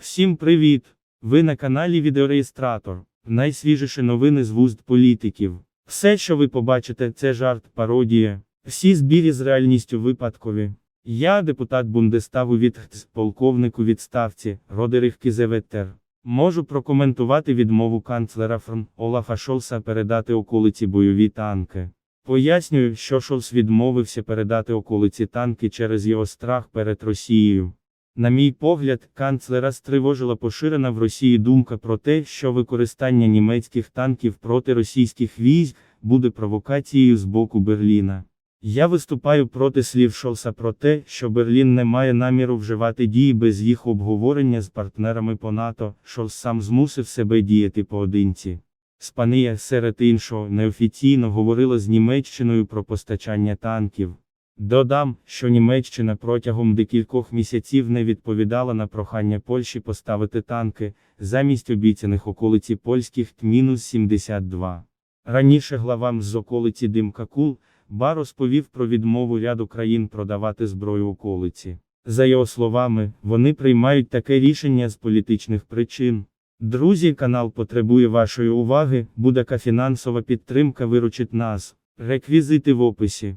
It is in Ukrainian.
Всім привіт! Ви на каналі Відеореєстратор. Найсвіжіші новини з вуст політиків. Все, що ви побачите, це жарт, пародія. Всі збірі з реальністю випадкові. Я депутат Бундестагу від ХТС, полковник відставці, Родерих Кізеветер. Можу прокоментувати відмову канцлера ФРМ Олафа Шолса передати околиці бойові танки. Пояснюю, що Шолс відмовився передати околиці танки через його страх перед Росією. На мій погляд, канцлера стривожила поширена в Росії думка про те, що використання німецьких танків проти російських військ буде провокацією з боку Берліна. Я виступаю проти слів Шолса про те, що Берлін не має наміру вживати дії без їх обговорення з партнерами по НАТО, Шолс сам змусив себе діяти поодинці. Спанія, серед іншого, неофіційно говорила з Німеччиною про постачання танків. Додам, що Німеччина протягом декількох місяців не відповідала на прохання Польщі поставити танки, замість обіцяних околиці польських Т-72. Раніше главам з околиці Димкакул, Ба розповів про відмову ряду країн продавати зброю околиці. За його словами, вони приймають таке рішення з політичних причин. Друзі, канал потребує вашої уваги, будь-яка фінансова підтримка виручить нас. Реквізити в описі.